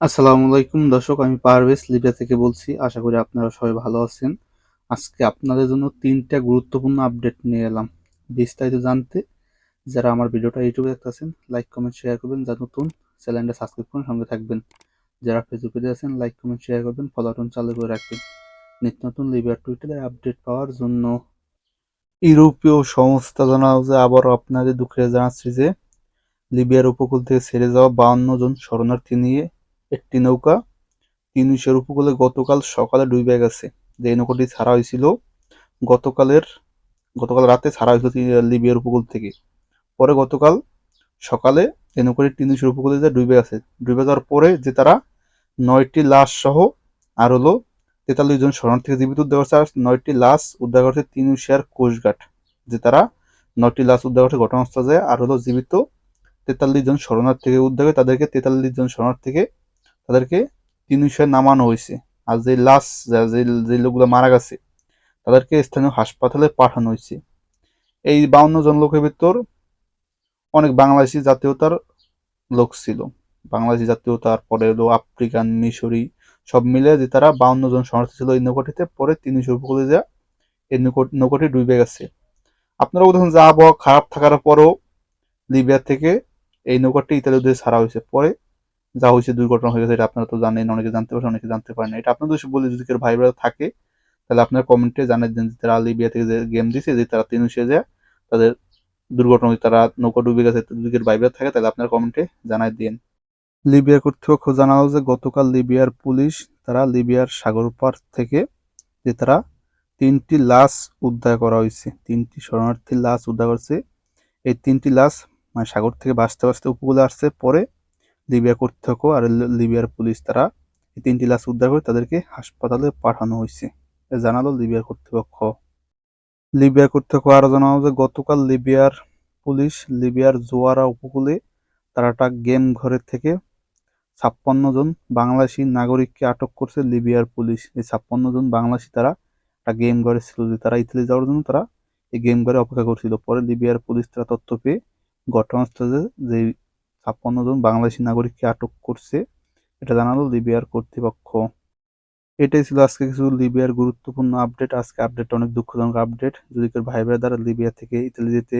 আসসালামু আলাইকুম দর্শক, আমি পারভেজ লিবিয়া থেকে বলছি। আশা করি আপনারা সবাই ভালো আছেন। আজকে আপনাদের জন্য তিনটা গুরুত্বপূর্ণ আপডেট নিয়ে এলাম। বিস্তারিত জানতে যারা আমার ভিডিওটা ইউটিউবে দেখতেছেন, লাইক, কমেন্ট শেয়ার করবেন। যা নতুন, চ্যানেলটা সাবস্ক্রাইব করুন সঙ্গে থাকবেন। যারা ফেসবুকে আছেন, লাইক, কমেন্ট শেয়ার করবেন। ফলো বাটন চালু করে রাখবেন। নিত্য নতুন লিবিয়ার টুইটারে আপডেট পাওয়ার জন্য ইউরোপীয় সংস্থা জানাও যে, আবারও আপনাদের দুঃখে জানাচ্ছি যে, লিবিয়ার উপকূল থেকে ছেড়ে যাওয়া বাউন্ন জন শরণার্থী নিয়ে একটি নৌকা তিউনিসিয়ার উপকূলে গতকাল সকালে ডুবে গেছে যে নৌকাটি ছাড়া হয়েছিল, গতকালের, গতকাল রাতে ছাড়া হয়েছিল লিবিয়ার উপকূল থেকে। পরে গতকাল সকালে এই নৌকাটি তিউনিসিয়ার উপকূলে যে ডুবে গেছে ডুবে যাওয়ার পরে যে তারা নয়টি লাশ সহ আর হলো তেতাল্লিশ জন শরণার্থীকে জীবিত উদ্ধার করছে, আর নয়টি লাশ উদ্ধার করছে তিউনিসিয়ার কোস্টগার্ড। যে তারা নয়টি লাশ উদ্ধার করছে, ঘটনাস্থলে আর হলো জীবিত তেতাল্লিশ জন শরণার্থীকে উদ্ধার করে তাদেরকে তেতাল্লিশ জন শরণার্থীকে তাদেরকে তিনশোয় নামানো হয়েছে। আর যে লাশ, যে লোকগুলো মারা গেছে, তাদেরকে স্থানীয় হাসপাতালে পাঠানো হয়েছে। এই বাউন্ন জন লোকের ভিতর অনেক বাংলাদেশি জাতীয়তার লোক ছিল। বাংলাদেশি জাতীয়তার পরে হলো আফ্রিকান, মিশরি, সব মিলে যে তারা বাউন্ন জন শরণার্থী ছিল এই নৌকাটিতে, পরে তিনশো উপকূলে যা এই নৌকাটি ডুবে গেছে। আপনারা বলছেন যে আবহাওয়া খারাপ থাকার পরও লিবিয়া থেকে এই নৌকাটি ইতালি ছাড়া হয়েছে। পরে যা হয়েছে, দুর্ঘটনা হয়ে গেছে, এটা আপনারা তো জানেন, অনেকে জানতে পারছেন অনেকে জানতে পারেন এটা আপনাদের বলে যদি কেউ ভাই ব্রাদার থাকে, তাহলে আপনার কমেন্টে জানাই দেন যে তারা লিবিয়া থেকে যে গেম দিছে, যে তারা তিন যায় তাদের দুর্ঘটনা তারা নৌকা ডুবে গেছে যদি কেউ ভাই ব্রাদার থাকে, তাহলে আপনার কমেন্টে জানাই দিন লিবিয়া কর্তৃপক্ষ জানালো যে গতকাল লিবিয়ার পুলিশ তারা লিবিয়ার সাগর পার থেকে যে তারা তিনটি লাশ উদ্ধার করা হয়েছে, তিনটি শরণার্থীর লাশ উদ্ধার করছে। এই তিনটি লাশ মানে সাগর থেকে বাঁচতে বাঁচতে উপকূলে আসছে, পরে লিবিয়া কর্তৃপক্ষ আর লিবিয়ার পুলিশ তারা এই তিনটি লাশ উদ্ধার করে তাদেরকে হাসপাতালে পাঠানো হয়েছে। জানালো লিবিয়ার কর্তৃপক্ষ। লিবিয়া কর্তৃপক্ষ আরও জানালো যে, গতকাল লিবিয়ার পুলিশ লিবিয়ার জোয়ারা উপকূলে তারা একটা গেম ঘরের থেকে ছাপ্পান্ন জন বাংলাদেশি নাগরিককে আটক করছে লিবিয়ার পুলিশ। এই ছাপ্পান্ন জন বাংলাদেশি তারা একটা গেম ঘরে ছিল যে, তারা ইতালি যাওয়ার জন্য তারা এই গেম ঘরে অপেক্ষা করছিল। পরে লিবিয়ার পুলিশ তারা তথ্য পেয়ে ঘটনাস্থলে যে ছাপ্পান্ন জন বাংলাদেশি নাগরিককে আটক করছে। এটা জানালো লিবিয়ার কর্তৃপক্ষ। এটাই ছিল আজকে কিছু লিবিয়ার গুরুত্বপূর্ণ আপডেট। আজকে আপডেট অনেক দুঃখজনক আপডেট। যদি কেউ ভাই দ্বারা লিবিয়া থেকে ইতালি যেতে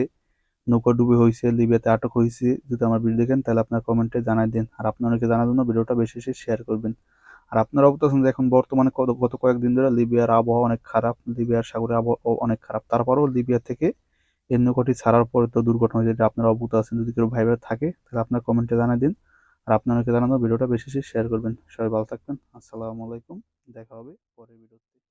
নৌকা ডুবে হয়েছে, লিবিয়াতে আটক হয়েছে, যদি আমার ভিডিও দেখেন, তাহলে আপনার কমেন্টে জানাই দিন। আর আপনাদেরকে জানার জন্য ভিডিওটা বেশি বেশি শেয়ার করবেন। আর আপনারা অবতাছেন যে এখন বর্তমানে গত কয়েকদিন ধরে লিবিয়ার আবহাওয়া অনেক খারাপ, লিবিয়ার সাগরের আবহাওয়া অনেক খারাপ। তারপরেও লিবিয়া থেকে এই কটি ছাড়ার পরে তো দুর্ঘটনা যেটা আপনারা অবগত আছেন, যদি কেউ ভাইবার থাকে, তাহলে আপনার কমেন্টে জানিয়ে দিন। আর আপনাদেরকে জানানো, ভিডিওটা বেশি বেশি শেয়ার করবেন। সবাই ভালো থাকবেন। আসসালামু আলাইকুম। দেখা হবে পরের ভিডিওতে।